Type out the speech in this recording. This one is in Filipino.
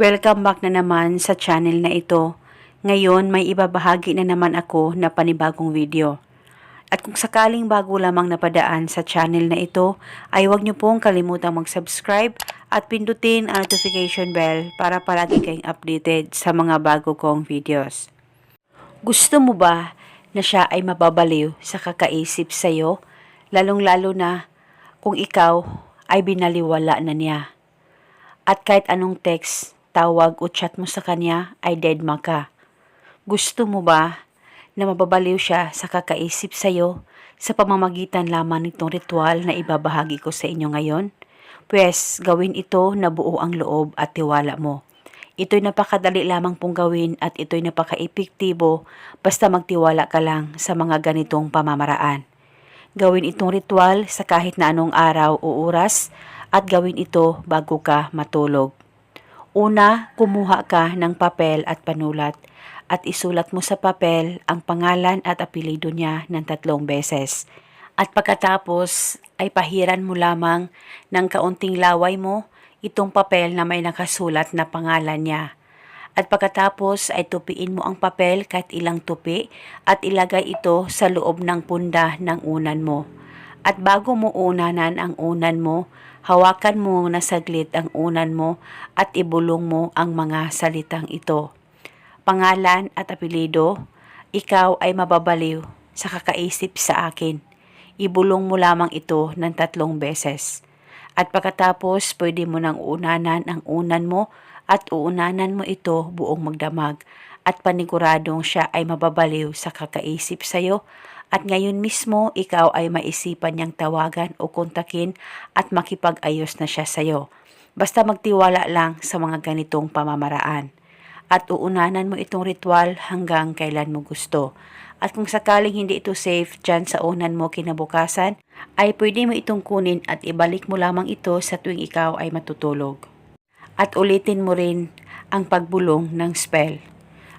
Welcome back na naman sa channel na ito. Ngayon may ibabahagi na naman ako na panibagong video. At kung sakaling bago lamang napadaan sa channel na ito, ay huwag niyo pong kalimutang mag-subscribe at pindutin ang notification bell para palagi kayong updated sa mga bago kong videos. Gusto mo ba na siya ay mababaliw sa kakaisip sa'yo, lalong-lalo na kung ikaw ay binaliwala na niya? At kahit anong text, tawag o chat mo sa kanya ay deadma ka. Gusto mo ba na mababaliw siya sa kakaisip sa'yo sa pamamagitan lamang nitong ritual na ibabahagi ko sa inyo ngayon? Pwes, gawin ito na buo ang loob at tiwala mo. Ito'y napakadali lamang pong gawin at ito'y napaka-epektibo basta magtiwala ka lang sa mga ganitong pamamaraan. Gawin itong ritual sa kahit na anong araw o oras at gawin ito bago ka matulog. Una, kumuha ka ng papel at panulat at isulat mo sa papel ang pangalan at apelido niya ng tatlong beses. At pagkatapos ay pahiran mo lamang ng kaunting laway mo itong papel na may nakasulat na pangalan niya. At pagkatapos ay tupiin mo ang papel kahit ilang tupi at ilagay ito sa loob ng punda ng unan mo. At bago mo unanan ang unan mo, hawakan mo na saglit ang unan mo at ibulong mo ang mga salitang ito. Pangalan at apelido, ikaw ay mababaliw sa kakaisip sa akin. Ibulong mo lamang ito ng tatlong beses. At pagkatapos, pwede mo nang unanan ang unan mo at uunanan mo ito buong magdamag at paniguradong siya ay mababaliw sa kakaisip sa'yo at ngayon mismo ikaw ay maisipan niyang tawagan o kontakin at makipag-ayos na siya sa'yo. Basta magtiwala lang sa mga ganitong pamamaraan. At uunanan mo itong ritual hanggang kailan mo gusto. At kung sakaling hindi ito safe dyan sa unan mo kinabukasan, ay pwede mo itong kunin at ibalik mo lamang ito sa tuwing ikaw ay matutulog. At ulitin mo rin ang pagbulong ng spell.